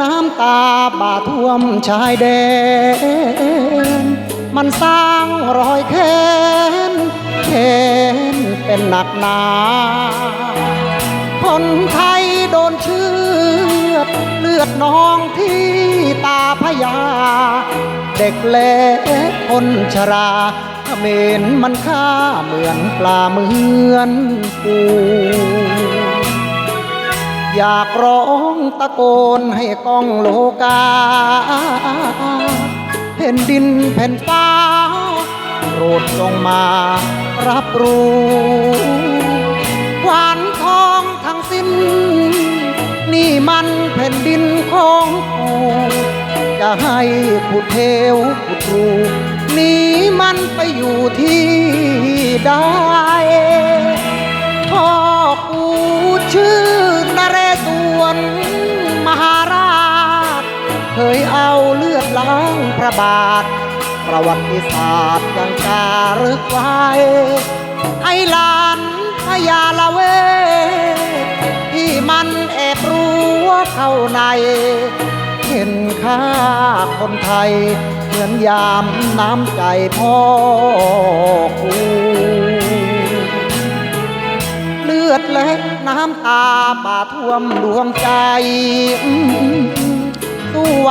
น้ำตาบาท่วมชายแดน มันสร้างรอยแค้นแค้นเป็นหนักหนา คนไทยโดนเชือดเลือดนองที่ตาพยา เด็กเล็กคนชราเขมรมันฆ่าเหมือนปลาเหมือนปู อยากร้องตะโกนให้กองโลกาแผ่นดินแผ่นฟ้าโปรดจงมารับรู้หวานทองทั้งสิ้น นี่มันแผ่นดินของกูจะให้ขุดเทวขุดรูนี้มันไปอยู่ที่ใด ยเอาเลือดล้างพระบาท ประวัติศาสตร์ยังจารึกไว้ ไอ้ลานพญาละเวทที่มันแอบรู้ว่าเข้าใน เห็นค่าคนไทย เหมือนยามน้ำใจพ่อกูเลือดและน้ำตาบาท่วมดวงใจ สู้ไหว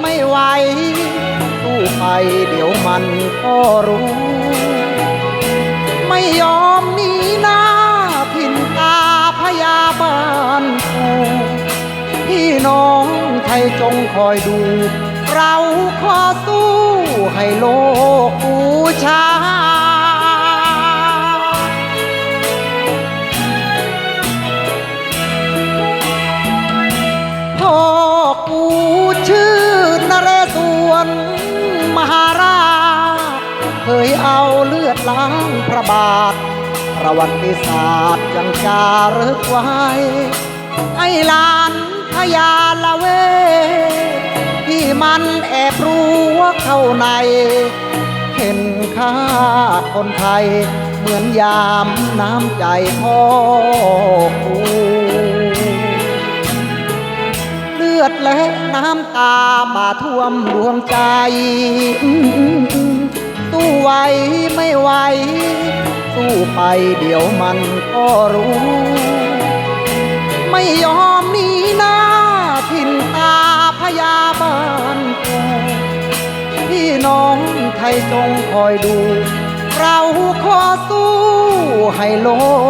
ไม่ไหวสู้ไปเดี๋ยวมันก็รู้ ไม่ยอมหนีหน้าถิ่นตาพยาบาลกูพี่น้องไทยจงคอยดู เราขอสู้ให้โลกบูชา ศวรมหาราชเคยเอาเลือดล้างพระบาท ประวัติศาสตร์ยังจารึกไว้ ไอ้ลานพญาละเว ที่มันแอบรู้ว่าเข้าใน เห็นค่าคนไทย เหมือนยามน้ำใจพ่อกู ท่วมดวงใจ สู้ไหวไม่ไหว สู้ไปเดี๋ยวมันก็รู้ ไม่ยอมหนีหน้าถิ่นตาพยาบาลกูพี่น้องไทยจงคอยดู เราขอสู้ให้โลก